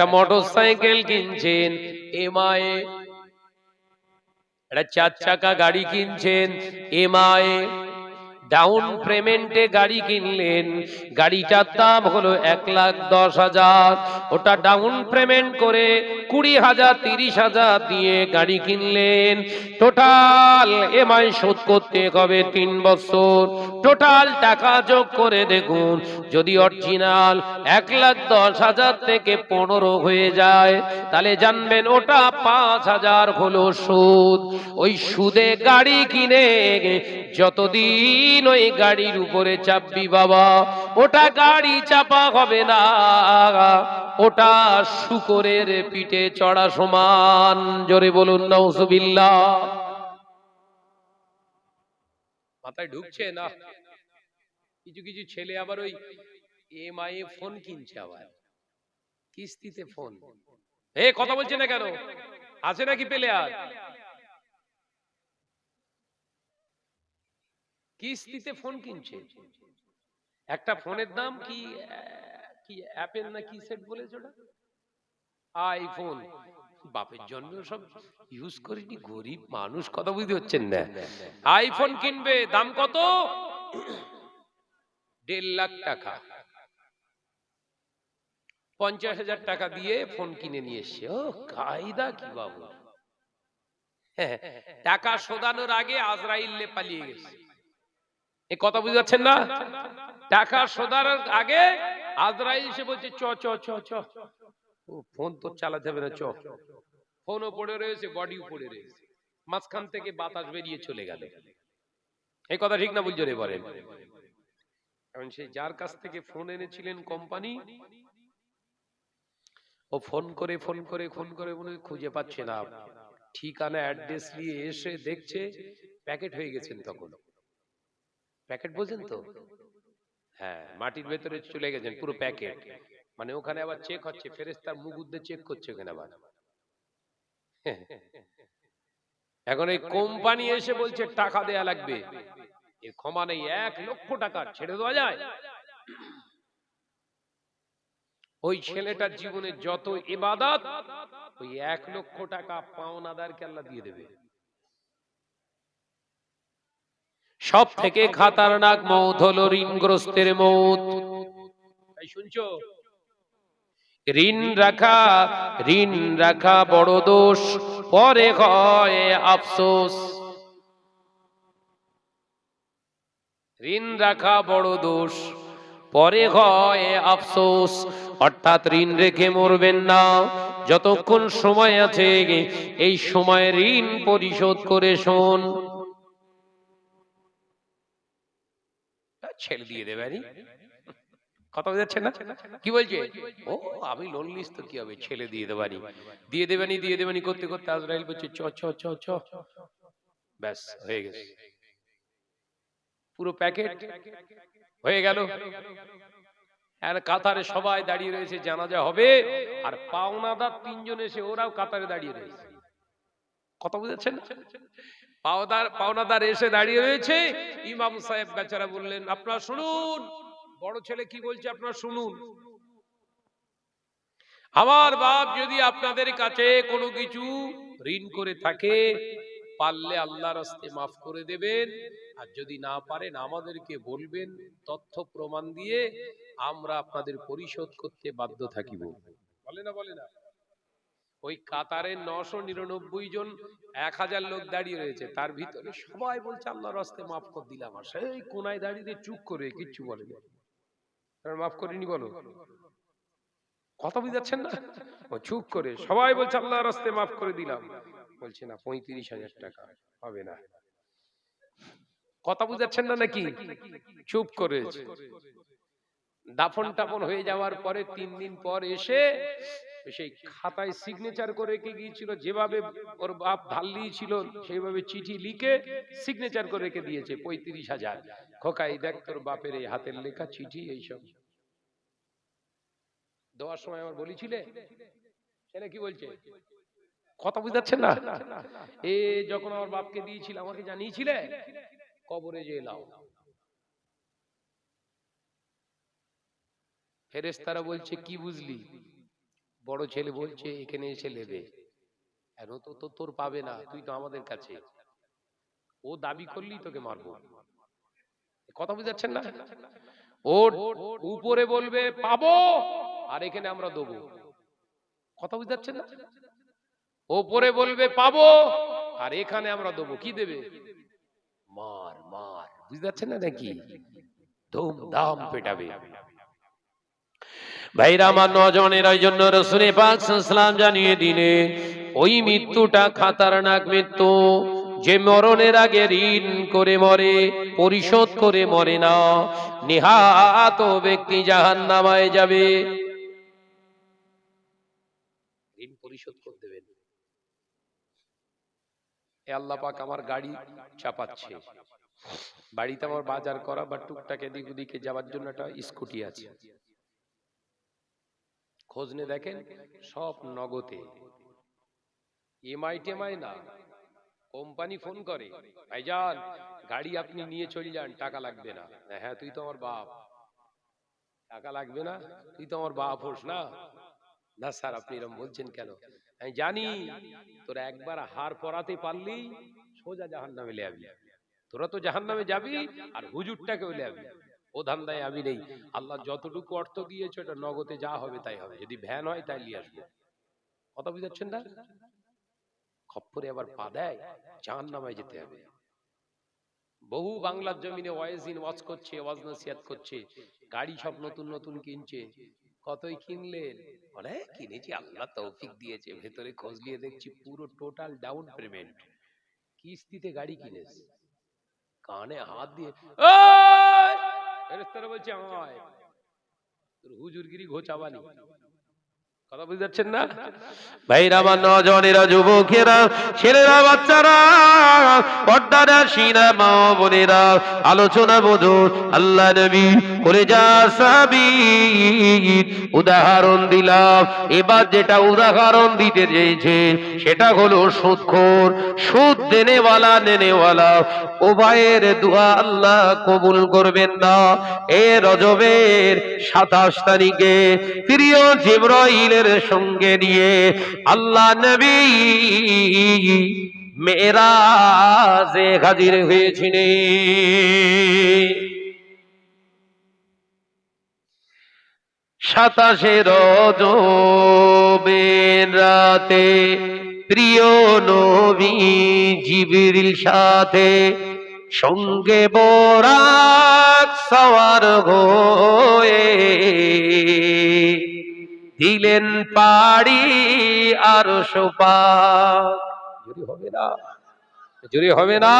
একটা motor cycle কিনছেন MI একটা চার চাকা গাড়ি কিনছেন এমআই ডাউন পেমেন্টে গাড়ি কিনলেন। গাড়িটার দাম হলো এক লাখ দশ হাজার। ওটা ডাউন পেমেন্ট করে কুড়ি হাজার, তিরিশ হাজার দিয়ে গাড়ি কিনলেন। টোটাল এমআই শোধ করতে হবে তিন বছর। টোটাল টাকা যোগ করে দেখুন, যদি অরিজিনাল এক লাখ দশ হাজার থেকে পনেরো হয়ে যায়, তাহলে জানবেন ওটা পাঁচ হাজার হলো সুদ। ওই সুদে গাড়ি কিনে যতদিন ওই গাড়ির উপরে চাপবি বাবা। ওটা গাড়ি চাপা হবে না। ওটা শুকরের পিঠে চড়া সমান। জোরে বলুন নৌসুবিল্লা মাথায় ঢুকছে না? কিছু কিছু ছেলে আবার ওই এমআই ফোন কিনছে আবার। কিস্তিতে ফোন। এ, কথা বলছে না কেন? আছে নাকি পেলে আর কিস্তিতে ফোন কিনছে। একটা ফোনের দাম কি কি অ্যাপেল না কি সেট বলেছে ওটা? আইফোন বাপের জন্য সব ইউজ করিনি গরিব মানুষ কথা বুঝতে হচ্ছেন না। আইফোন কিনবে দাম কত? দেড় লাখ টাকা। পঞ্চাশ হাজার টাকা দিয়ে ফোন কিনে নিয়ে এসছে। ও কায়দা কি বাবু? হ্যাঁ, টাকা শোধানোর আগে আজরাইলে পালিয়ে গেছে। এ কথা বুঝতে পারছেন না? টাকা শোধানোর আগে আজরাইল এসে বলছে, চ চ চ চ। ফোন তো চালাতে হবে না, চ। ফোনও পড়ে রয়েছে বডিও পড়ে রয়েছে। মাঝখান থেকে বাতাস বেরিয়ে চলে গেল। এই কথা ঠিক না বুঝছ রে বলেন কারণ সে যার কাছ থেকে ফোন এনেছিলেন কোম্পানি, ও ফোন করে ফোন করে ফোন করে মনে খুঁজে পাচ্ছে না। ঠিকানা, অ্যাড্রেস নিয়ে এসে দেখছে, প্যাকেট হয়ে গেছেন তখন। প্যাকেট বোঝেন তো? হ্যাঁ মাটির ভেতরে চলে গেছেন পুরো প্যাকেট। মানে ওখানে আবার চেক হচ্ছে ফেরেস্তার মুখ উদ্দে চেক করছে ওখানে আবার। এখন এই কোম্পানি এসে বলছে টাকা দেয়া লাগবে। এর ক্ষমা নেই এক লক্ষ টাকা ছেড়ে দেওয়া যায়। ওই ছেলেটার জীবনে যত ইবাদত ওই এক লক্ষ টাকা পাওনাদারকে আল্লাহ দিয়ে দেবে। সব থেকে খাতারনাক মৌত হলো ঋণগ্রস্তের মৌত। শুনছো? ঋণ রাখা ঋণ রাখা বড় দোষ পরে হয় আফসোস। ঋণ রাখা বড় দোষ পরে হয় আফসোস। অর্থাৎ ঋণ রেখে মরবেন না। যতক্ষণ সময় আছে এই সময় ঋণ পরিশোধ করে শোন। ছেড়ে দিয়ে দেবে আরে। কথা বোঝাচ্ছে না? কি বলছে? ও আমি লোন লিস তো কি হবে? ছেলে দিয়ে দেবানি দিয়ে দেবানি দিয়ে দেবানি করতে করতে আজরাইল বলছে চ চ চ চ। ব্যাস হয়ে গেছে। পুরো প্যাকেট হয়ে গেল। আর কাতারে সবাই দাঁড়িয়ে রয়েছে জানাজা হবে। আর পাওনাদার তিনজন এসে ওরাও কাতারে দাঁড়িয়ে রয়েছে। কথা বুঝাচ্ছেন পাওনাদার এসে দাঁড়িয়ে রয়েছে। ইমাম সাহেব বেচারা বললেন, আপনারা শুনুন। বড় ছেলে কি বলছে, আপনারা শুনুন। আমার বাপ যদি আপনাদের কাছে কোনো কিছু ঋণ করে থাকে, পারলে আল্লাহর রাস্তে মাফ করে দেবেন। আর যদি না পারেন, আমাদেরকে বলবেন, তথ্য প্রমাণ দিয়ে আমরা আপনাদের পরিশোধ করতে বাধ্য থাকিব। বলে না বলে না। ওই কাতারে নশো নিরানব্বই জন, এক হাজার লোক দাঁড়িয়ে রয়েছে। তার ভিতরে সবাই বলছে, আল্লাহর রাস্তে মাফ করে দিলাম আর সেই কোনায় দাঁড়িয়ে চুপ করে, কিচ্ছু বলে মাফ করিনি বলো? কথা বুঝাচ্ছেন না? ও চুপ করে, সবাই বলছে, আল্লাহর রাস্তে মাফ করে দিলাম। বলছে, না, পঁয়ত্রিশ হাজার টাকা হবে না। কথা বুঝাচ্ছেন না নাকি? চুপ করেছে। দাফন টাফন হয়ে যাওয়ার পরে তিন দিন পর এসে সেই খাতায় সিগনেচার করে রেখে গিয়েছিল যেভাবে ওর বাপ ঢাল দিয়েছিল সেইভাবে চিঠি লিখে সিগনেচার করে রেখে দিয়েছে পঁয়ত্রিশ হাজার। খোকাই দেখ তোর বাপের এই হাতের লেখা চিঠি এইসব। দেওয়ার সময় আমার বলেছিলে ছেলে কি বলছে? কথা বুঝাচ্ছেন না? এ যখন আমার বাপকে দিয়েছিল আমাকে জানিয়েছিলে কবরে যে এলাও ফেরেস্তারা বলছে, কি বুঝলি? বড় ছেলে বলছে, এখানে এসে নেবে এখন তো তো তোর পাবে না, তুই তো আমাদের কাছে। ও দাবি করলেই তোকে মারবো। কথা বুঝাচ্ছেন না? ও উপরে বলবে, পাবো, আর এখানে আমরা দেবো কথা বুঝাচ্ছেন না? ওপরে বলবে, পাবো, আর এখানে আমরা দেবো কি দেবে? মার মার। বুঝতে পারছেন না নাকি? ধুম ধাম পেটাবে। ভাইরা, আমার নজনের ওই জন্য রসুলে পাক সাল্লাম জানিয়ে দিনে ওই মৃত্যুটা খাতারনাক মৃত্যু, যে মরণের আগে ঋণ করে মরে, পরিশোধ করে মরে না, নিহাত ব্যক্তি জাহান নামায় যাবে। ঋণ আল্লাহ পাক আমার গাড়ি চাপাচ্ছে। বাড়িতে আমার বাজার করা বা টুকটাক এদিক যাওয়ার জন্য একটা স্কুটি আছে। খোঁজ নিয়ে দেখেন সব নগদে। এমআই না, কোম্পানি ফোন করে ভাইজান গাড়ি আপনি নিয়ে যান, টাকা লাগবে না। হ্যাঁ তুই তো আমার বাপ। টাকা লাগবে না? তুই তো আমার বাপ হোস না? না স্যার, আপনি এরকম বলছেন কেন? আমি জানি, তোরা একবার হার পরাতে পারলি, সোজা জাহান নামে লেয়াবি তোরা তো জাহান নামে যাবি আর হুজুরটাকেও লেয়াবি ও ধান্দায় আমি নেই। আল্লাহ যতটুকু অর্থ দিয়েছে, ওটা নগদে যা হবে তাই হবে। যদি ভ্যান হয় তাই নিয়ে আসব। কথা বুঝাচ্ছেন না? খপ্পরে আবার পা দেয় জাহান নামায় যেতে হবে। বহু বাংলার জমিনে ওয়াইজিন ওয়াজ করছে, ওয়াজ নসিহাত করছে, গাড়ি সব নতুন নতুন কিনছে। কতই কিনলেন অনেক কিনেছি, আল্লাহ তৌফিক দিয়েছে। ভেতরে খোঁজ নিয়ে দেখছি পুরো টোটাল ডাউন পেমেন্ট। কিস্তিতে গাড়ি কিনেছে। কানে হাত দিয়ে "ওই!" ফেরেশতারা বলছে আমায় তোর হুজুরগিরি ঘোচাবানি উদাহরণ দিলাম। এবার যেটা উদাহরণ দিতে চেয়েছে, সেটা হলো সুদখোর সুদ দেনেওয়ালা, নেনেওয়ালা ও ভাইয়ের দোয়া আল্লাহ কবুল করবেন না। এ রজবের সাতাশ তারিখে প্রিয় জিব্রাইলের সঙ্গে নিয়ে আল্লাহ নবী মেরাজে হাজির হয়েছিলেন। সাতাশে রাতে প্রিয় নবী জিবরিল সাথে সঙ্গে বরাক সওয়ার হয়ে দিলেন পাড়ি আর সোপা জুরি হবে না, জুরি হবে না।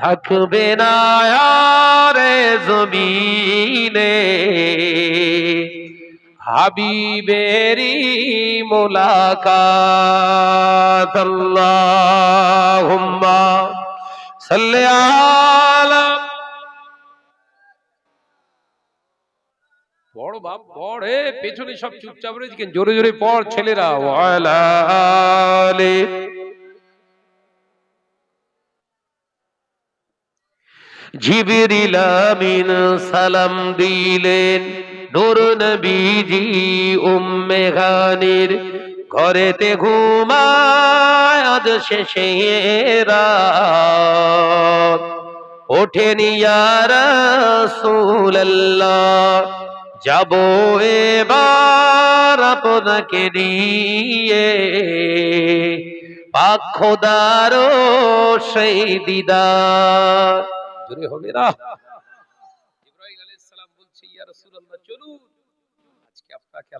থাকবে না আরে জমিনে। হাবিবেরি মোলাকাত, আল্লাহুম্মা সাল্লি আলা বড় বাপ বড় হে পেছনে সব চুপচাপ রয়েছে জোরে জোরে পড় ছেলেরা। ওয়ালা আলি। আমিন সালাম দিলেন নূর নবীজি উম্মে গানির ঘরেতে ঘুমায় আজ শেষে রাত। ওঠেনি রাসূলুল্লাহ। যাব এবার আপনাকে নিয়ে। পাক খোদারও সেই দিদার। হবে না। আজকে আপনাকে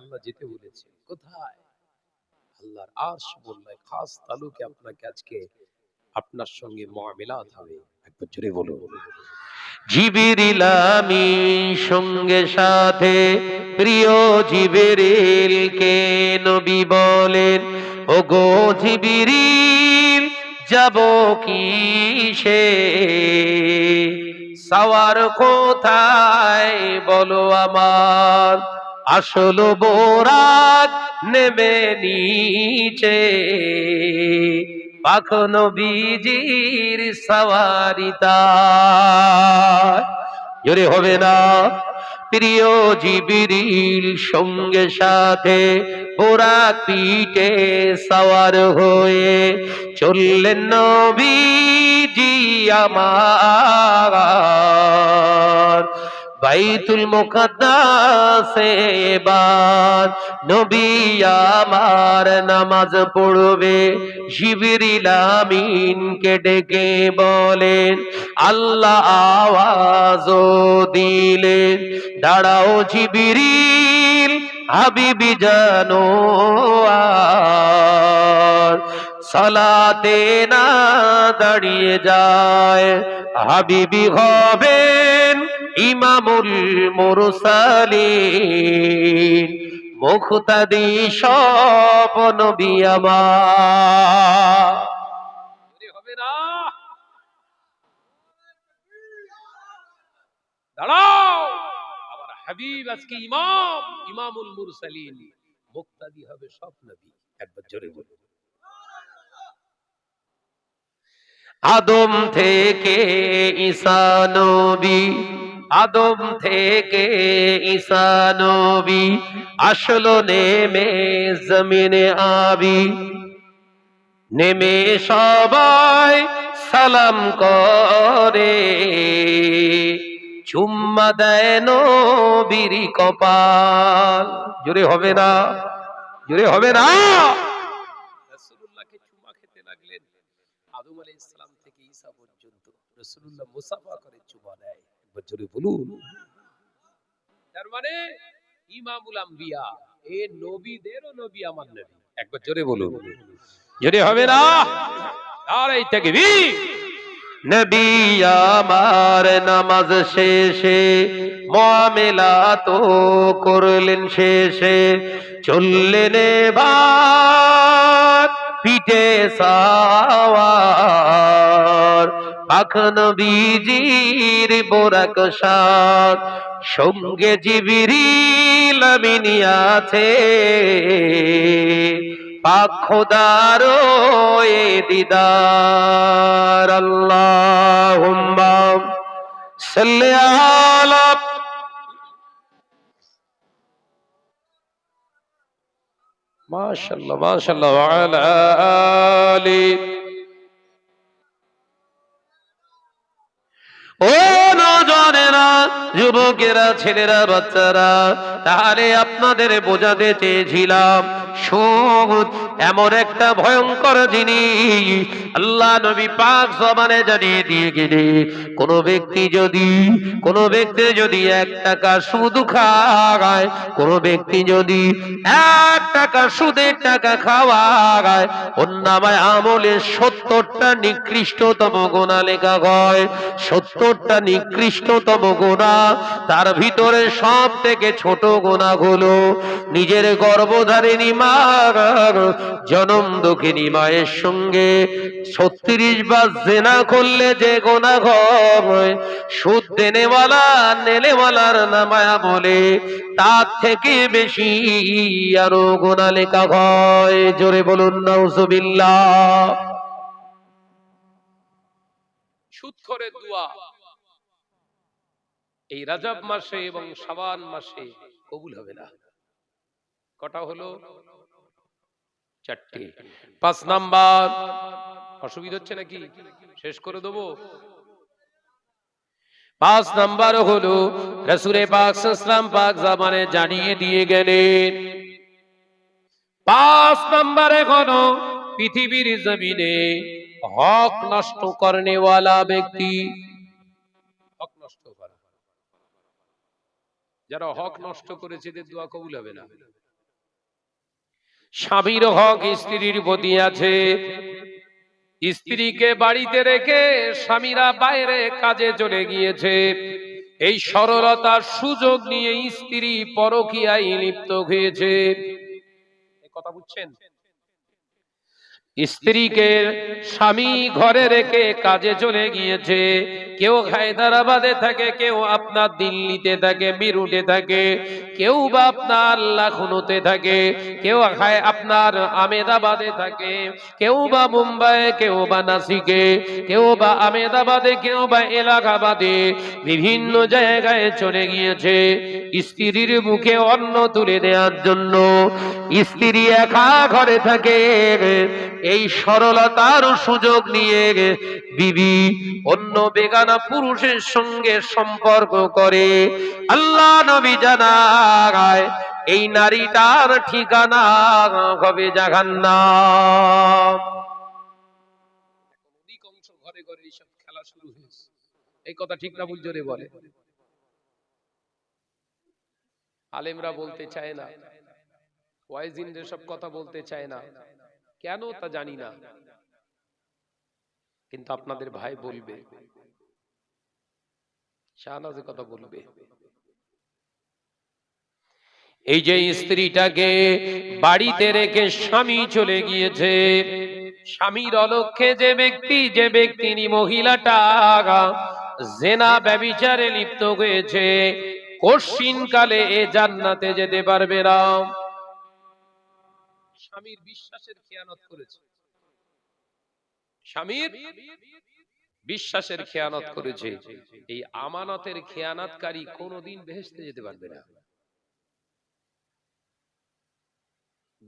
কোথায়? খাস তালুকে আপনাকে আজকে আপনার সঙ্গে মুআমিলাত হবে। একবার জোরে বলুন। জিবিরিল আমি সঙ্গে সাথে প্রিয় জিবিরিল কে নবী বলেন ও গো জিবিরিল, যাব কিসে? সাওয়ার কোথায় বলো আমার? আসল বোরাক নেমে নিচে। পাখ নবীজির সওয়ারিতা জোরে হবে না। প্রিয় জিবিরিল সঙ্গে সাথে ওরা পিঠে সওয়ার হয়ে চললেন নবীজি আমার। বাইতুল মুকদ্দাসে এবার নবী আমার নামাজ পড়বে। জিবরিল আমিনকে ডেকে বলেন, আল্লাহ আওয়াজ দিলেন, দাঁড়াও জিবরিল হাবিবি জানো সালাতে না দাঁড়িয়ে যায়, হাবিবি হবেন ইমামুল মুরসালিন মুখতাদি সব নবী আমার। হবে না। দাঁড়াও। আমার হাবিব আজকে ইমাম ইমামুল মুরসালিন। মুক্তাদি হবে সব নবী। একবার জোরে বলুন। আদম থেকে ঈসা নবী আদম থেকে ঈসা নবী আসলো নেমে জমিনে আবি। নেমে সবাই সালাম করে। চুম্মা দেয় নবীর কপাল। জোরে হবে না? জোরে হবে না রাসূলুল্লাহকে চুমা খেতে লাগলেন আদম আলাইহিস সালাম থেকে ঈসা পর্যন্ত রাসূলুল্লাহ মুসাফা করে চুমা জোরে বলুন। তার মানে ইমামুল আম্বিয়া এ নবীদেরও নবী আমার নবী। একবার জোরে বলুন। জোরে হবে না? আর এই তাকবীর নবী আমার নামাজ শেষে মামেলা তো করলেন শেষে। চললেন এবার পিঠে সাওয়ার। পাখ নবীজির বোরাক সাত সঙ্গে জিবিরিল আমিনি আছে। পাক এ দিদার। আল্লাহুম্মা সাল্লি মাশাআল্লাহ মাশাআল্লাহ ওয়া আলা আলি ও নজনেরা যুবকেরা, ছেলেরা, বাচ্চারা, তাহলে আপনাদের বোঝাতে চেয়েছিলাম এমন একটা ভয়ঙ্কর জিনিস। আল্লাহ নবী পাক জবানে জানিয়ে দিয়ে গেলে, কোন ব্যক্তি যদি, কোন ব্যক্তি যদি এক টাকা সুদ কোন ব্যক্তি যদি এক টাকা সুদের টাকা খাওয়ায় অন্যামায় আমলে সত্তরটা নিকৃষ্টতম গোনা লেখা হয় সত্তরটা নিকৃষ্টতম গোনা। তার ভিতরে সব থেকে ছোট গোনা গুলো নিজের গর্ভধারিণী মা জনম দুঃখিনী মায়ের সঙ্গে। ছত্রিশ বার জেনা করলে যে গোনা হয় সুদ দেনেওয়ালা নেলেওয়ালার নামায়া বলে তার থেকে বেশি আরও গোনা লেখা হয়। জোরে বলুন, নাউজুবিল্লাহ। সুৎখরের দোয়া। এই রাজাব মাসে এবং শাবান মাসে কবুল হবে না। কটা হলো? চারটে। পাঁচ নাম্বার। অসুবিধা হচ্ছে নাকি? শেষ করে দেবো। পাঁচ নাম্বার হলো রসুরে পাক ইসলাম পাক জামানে জানিয়ে দিয়ে গেলেন, পাঁচ নাম্বারে হলো পৃথিবীর জমিনে হক নষ্ট করনেওয়ালা ব্যক্তি। হক নষ্ট করা। যারা হক নষ্ট করেছে, এদের দোয়া কবুল হবে না। স্বামীর হক স্ত্রীর প্রতি আছে। স্ত্রীকে বাড়িতে রেখে স্বামীরা বাইরে কাজে চলে গিয়েছে। এই সরলতার সুযোগ নিয়ে স্ত্রী পরকীয়ায় লিপ্ত হয়েছে। কথা বুঝছেন? স্ত্রীকে স্বামী ঘরে রেখে কাজে চলে গিয়েছে। কেউ হায়দ্রাবাদে থাকে, কেউ আপনার দিল্লিতে থাকে মিরুটে থাকে, কেউ বা আপনার লাখনৌতে থাকে, কেউ আপনার আমেদাবাদে থাকে, কেউ বা মুম্বাই কেউ বা নাসিকে, কেউ বা আমেদাবাদে, কেউ বা এলাকাবাদে বিভিন্ন জায়গায় চলে গিয়েছে। স্ত্রীর মুখে অন্ন তুলে দেওয়ার জন্য স্ত্রী একা ঘরে থাকে। এই সরলতার সুযোগ নিয়ে বিবি অন্য বেগানা পুরুষের সঙ্গে সম্পর্ক করে, আল্লাহ নবী জানায়, এই নারীটার ঠিকানা হবে জাহান্নাম। আলেমরা বলতে চায় না। কথা বলতে চায় না। কেন তা জানি না। কিন্তু আপনাদের ভাই বলবে শাহনাজে কথা বলবে। এই যে স্ত্রীটাকে বাড়িতে রেখে স্বামী চলে গিয়েছে, স্বামীর অলক্ষ্যে যে ব্যক্তি যে ব্যক্তি মহিলাটা ব্যবিচারে লিপ্ত হয়েছে কশিন কালে এ জান্নাতে যেতে পারবে না। স্বামীর বিশ্বাসের খেয়ানত করেছে। স্বামীর বিশ্বাসের খেয়ানত করেছে। এই আমানতের খেয়ানাতকারী কোনোদিন বেহেশতে যেতে পারবে না।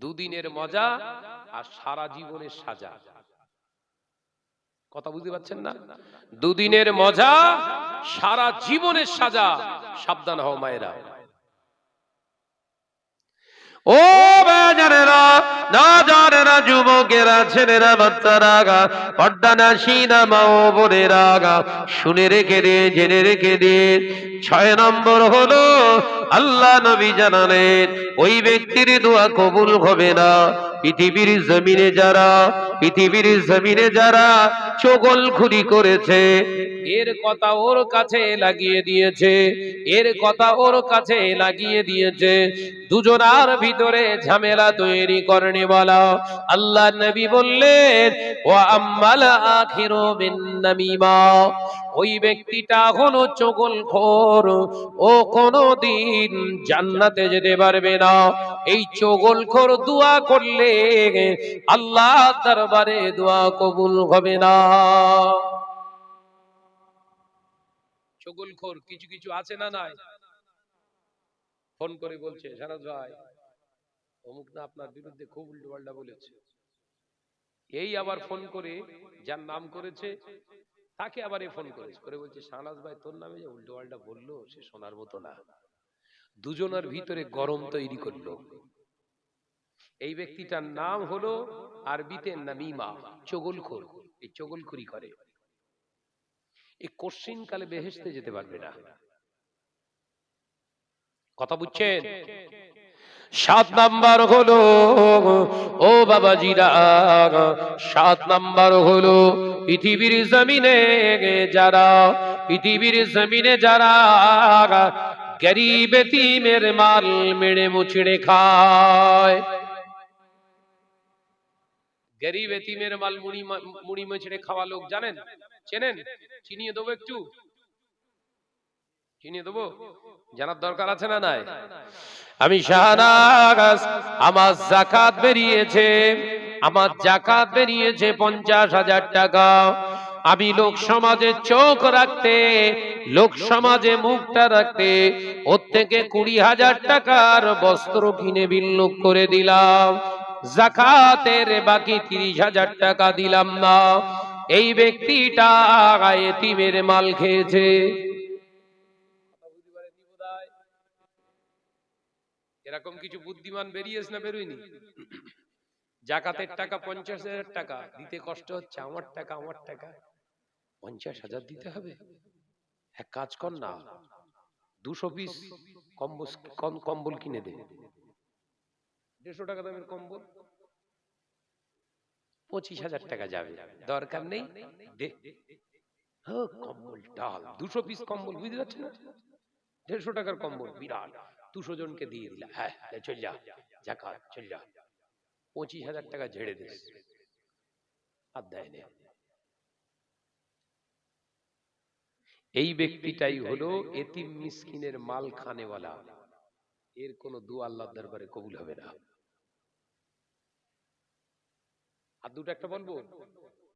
দুদিনের মজা আর সারা জীবনের সাজা। কথা বুঝতে পারছেন না? দুদিনের মজা সারা জীবনের সাজা। সাবধান হও মায়েরা। ও বাজারেরা না জানেরা যুবকেরা, ছেলেরা বাচ্চারা গা পর্দা না সিনা ও বোনেরা গা শুনে রেখে দে, জেনে রেখে দে। ছয় নম্বর হলো, আল্লাহ নবী জানালেন, ওই ব্যক্তির দোয়া কবুল হবে না। পৃথিবীর জমিনে যারা, পৃথিবীর জমিনে যারা চগল খুরি করেছে, এর কথা ওর কাছে লাগিয়ে দিয়েছে, এর কথা ওর কাছে লাগিয়ে দিয়েছে। দুজনার ভিতরে ঝামেলা তৈরি করনি বলা। আল্লাহ নবী বললেন ও আম্মাল আখিরু বিন নামিমা। ওই ব্যক্তিটা হলো চগল খোর। ও কোনদিন জান্নাতে যেতে পারবে না। এই চগল খোর দোয়া করলে আল্লাহ দরবারে দোয়া কবুল হবে না। চগলখোর কিছু কিছু আছে না নাই? ফোন করে বলছে সারাজ ভাই, অমুক না আপনার বিরুদ্ধে খুব উল্টো পাল্টা বলেছে। এই আবার ফোন করে, যার নাম করেছে, তাকে আবার এ ফোন করেছে। করে বলছে শাহনাজ ভাই, তোর নামে যে উল্টো পাল্টা বলল, সে শোনার মতো না। দুজনের ভিতরে গরম তৈরি করল। এই ব্যক্তিটার নাম হলো আরবিতে নামিমা চগলখোর। এই চগলখুরি করে। এই কোশ্চিন কালে বেহেশতে যেতে পারবে না। কথা বুঝছেন? সাত নাম্বার হলো ও বাবাজিরা সাত নাম্বার হলো পৃথিবীর জমিনে যারা পৃথিবীর জমিনে যারা গরিব এতিমের মাল মেড়ে মুচড়ে খায়। গরিব এতিমের মাল মুড়ি মুড়ি মেছড়ে খাওয়া লোক জানেন? চেনেন? চিনিয়ে দেবো একটু। চিনিয়ে দেবো? জানার দরকার আছে না নাই? আমি শাহনাগাস আমার জাকাত বেরিয়েছে। আমার জাকাত বেরিয়েছে পঞ্চাশ হাজার টাকা। আমি লোক সমাজে চোখ রাখতে, লোক সমাজে মুখটা রাখতে, ওর থেকে কুড়ি হাজার টাকার বস্ত্র কিনে বিনিয়োগ করে দিলাম। জাকাতের বাকি তিরিশ হাজার টাকা দিলাম না। এই ব্যক্তিটা এতিমের মাল খেয়েছে। এরকম কিছু বুদ্ধিমান বেরিয়েছে না, বেরোয়নি। জাকাতের টাকা পঞ্চাশ হাজার টাকা, দিতে কষ্ট হচ্ছে, আমার টাকা আমার টাকা। পঞ্চাশ হাজার দিতে হবে? এক কাজ কর না, দুশো পিস কম্বল কম্বল কিনে দে। দেড়শো টাকা দামের কম্বল। পঁচিশ হাজার টাকা যাবে। দরকার নেই। কম্বল ডাল দুশো পিস কম্বল, বুঝতে দেড়শো টাকার কম্বল, বিরাট। দুশো জনকে দিয়ে হ্যাঁ চল যা। চল যা। পঁচিশ হাজার টাকা ঝেড়ে দিস আর দেয় এই ব্যক্তিটাই হলো এতিম মিসকিনের মাল খানেওয়ালা এর কোনো দু আল্লাহর দরবারে কবুল হবে না। আর দুটো একটা বলব